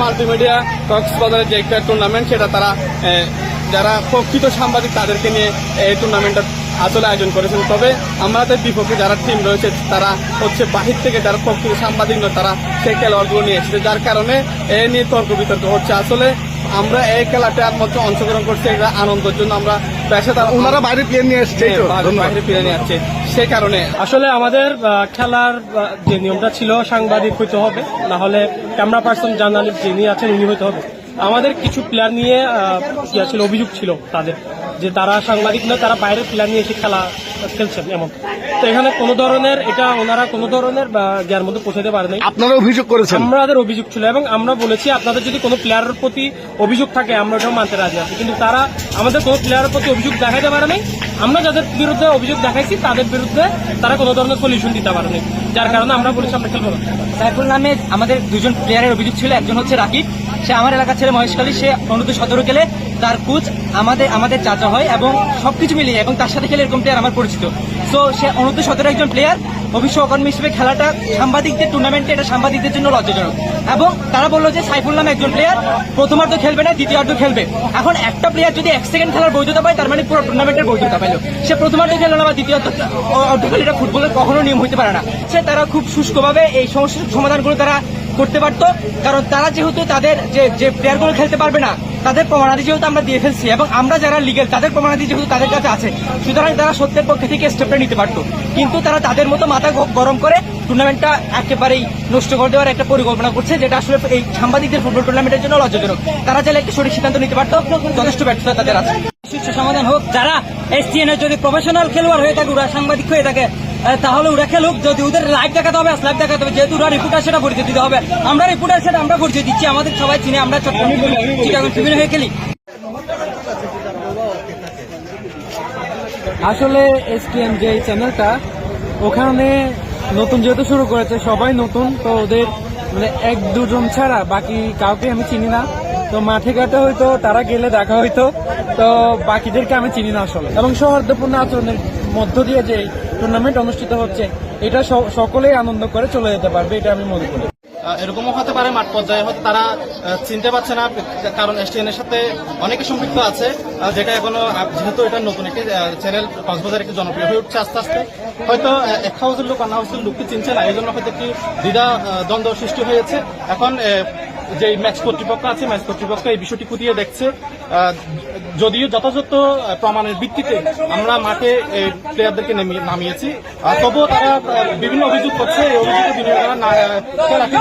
Multimedia কক্সবাজারের যে একটা টুর্নামেন্ট সেটা তারা যারা প্রকৃত সাংবাদিক, তাদেরকে নিয়ে এই টুর্নামেন্টটা আসলে আয়োজন করেছেন। তবে আমাদের বিপক্ষে যারা টিম রয়েছে, তারা হচ্ছে বাহির থেকে যারা প্রকৃত সাংবাদিক নয়, তারা সেই খেলোয়াড়গুলো নিয়ে এসেছে, যার কারণে এ নিয়ে তর্ক বিতর্ক হচ্ছে। আসলে আমরা এই খেলাটার মধ্যে অংশগ্রহণ করছি, এটা আনন্দের জন্য আমরা পেশাদার ওনারা বাইরে প্লেয়ার নিয়ে আসছে এই বাইরে প্লেয়ার নিয়ে আসছে। সে কারণে আসলে আমাদের খেলার যে নিয়মটা ছিল সাংবাদিক হইতে হবে না হলে ক্যামেরা পার্সন জার্নালিস্ট যিনি আছেন উনি হইতে হবে। আমাদের কিছু প্লেয়ার নিয়ে ছিল অভিযোগ ছিল তাদের। যে তারা সাংবাদিক নয় তারা বাইরের প্লেয়ার নিয়ে এসে খেলা খেলছেন এমন। তো এখানে কোনো ধরনের এটা ওনারা কোনো ধরনের বা, জ্ঞার মধ্যে পৌঁছাতে পারে নাই। আপনারা অভিযোগ করেছেন? আমাদের অভিযোগ ছিল এবং আমরা বলেছি আপনাদের যদি কোনো প্লেয়ারের প্রতি অভিযোগ থাকে আমরা ওটাও মানতে রাজি আছি। কিন্তু তারা আমাদের কোনো প্লেয়ারের প্রতি অভিযোগ দেখাতে পারে নাই। আমরা যাদের বিরুদ্ধে অভিযোগ দেখাইছি তাদের বিরুদ্ধে তারা কোনো ধরনের সলিউশন দিতে পারে নাই। যার কারণে আমরা বলেছি আমরা খেলব না। সাইফুল নামে আমাদের দুজন প্লেয়ারের অভিযোগ ছিল একজন হচ্ছে রাকিব সে আমার এলাকার ছেলে মহেশখালী, সে অনূর্ধ্ব সতেরো খেলে। তার কোচ আমাদের আমাদের চাচা হয় এবং সবকিছু মিলিয়ে, এবং তার সাথে খেলে এরকম প্লেয়ার আমার পরিচিত। সো সে অনূর্ধ্ব সতেরো একজন প্লেয়ার অভিষেক সহকর্মী হিসেবে খেলাটা সাংবাদিকদের টুর্নামেন্টে এটা সাংবাদিকদের জন্য লজ্জাজনক। এবং তারা বলল যে, সাইফুল নামে একজন প্লেয়ার প্রথমার্ধ খেলবে না, দ্বিতীয়ার্ধ খেলবে। এখন একটা প্লেয়ার যদি এক সেকেন্ড খেলার বৈধতা পায়, তার মানে পুরো টুর্নামেন্টের বৈধতা পাইলো। সে প্রথমার্ধ খেললো না বা দ্বিতীয়ার্ধ খেলে এটা ফুটবলের কখনো নিয়ম হতে পারে না। সে তারা খুব শুষ্কভাবে এই সমস্যার সমাধানগুলো তারা করতে পারতো। কারণ তারা যেহেতু তাদের যে যে প্লেয়ারগুলো খেলতে পারবে না, তাদের প্রমাণাদি যেহেতু আমরা দিয়ে ফেলছি এবং আমরা যারা লিগেল তাদের প্রমাণাদি যেহেতু তাদের কাছে আছে, সুতরাং তারা সত্যের পক্ষে থেকে স্টেপটা নিতে পারতো। কিন্তু তারা তাদের মতো মাথা গরম করে টুর্নামেন্টটা একেবারেই নষ্ট করে দেওয়ার একটা পরিকল্পনা করছে, যেটা আসলে এই সাংবাদিকদের ফুটবল টুর্নামেন্টের জন্য লজ্জাজনক। তারা চাইলে একটা সঠিক সিদ্ধান্ত নিতে পারতো, যথেষ্ট ব্যর্থতা তাদের আছে। সমাধান হোক, যারা এসটিএন এর যদি প্রফেশনাল খেলোয়াড় হয়ে থাকে, ওরা সাংবাদিক হয়ে থাকে তাহলে ওরা খেলুক। যদি ওদের লাইভ দেখাতে হবে লাইভ দেখাতে হবে, যেহেতু ওরা রিপোর্টার সেটা পরিচয় দিতে হবে। আমরা রিপোর্টার সেটা আমরা পরিচয় দিচ্ছি। আমাদের সবাই চিনে, আমরা চট্টগ্রাম হয়ে খেলি। আসলে এসটিএম যে চ্যানেলটা ওখানে নতুন যেহেতু শুরু করেছে, সবাই নতুন, তো ওদের মানে এক দুজন ছাড়া, বাকি কাউকে আমি চিনি না। তো মাঠে ঘাটে হয়তো তারা গেলে দেখা হইতো তো বাকিদেরকে আমি চিনি না আসলে। এবং সৌহার্দ্যপূর্ণ আচরণের মধ্য দিয়ে যে টুর্নামেন্ট অনুষ্ঠিত হচ্ছে, এটা সকলেই আনন্দ করে চলে যেতে পারবে, এটা আমি মনে করি। এরকমও হতে পারে মাঠ পর্যায়ে, হয়তো তারা চিনতে পারছে না, কারণ এসটিএন এর সাথে অনেকে সম্পৃক্ত আছে যেটা এখনও যেহেতু এটা নতুন একটি চ্যানেল, কক্সবাজার একটি জনপ্রিয় হয়ে উঠছে আস্তে আস্তে। হয়তো এক হাউসের লোক, অন্য হাউসের লোককে চিনছে না এই জন্য হয়তো একটি দ্বিধা দ্বন্দ্ব সৃষ্টি হয়েছে। এখন যে ম্যাচ কর্তৃপক্ষ আছে ম্যাচ কর্তৃপক্ষ এই বিষয়টি খুঁটিয়ে দেখছে। যদিও যথাযথ প্রমাণের ভিত্তিতে আমরা মাঠে প্লেয়ারদেরকে নেমে- নামিয়েছি তবুও তারা বিভিন্ন অভিযোগ করছে এই আহ, খেলাটি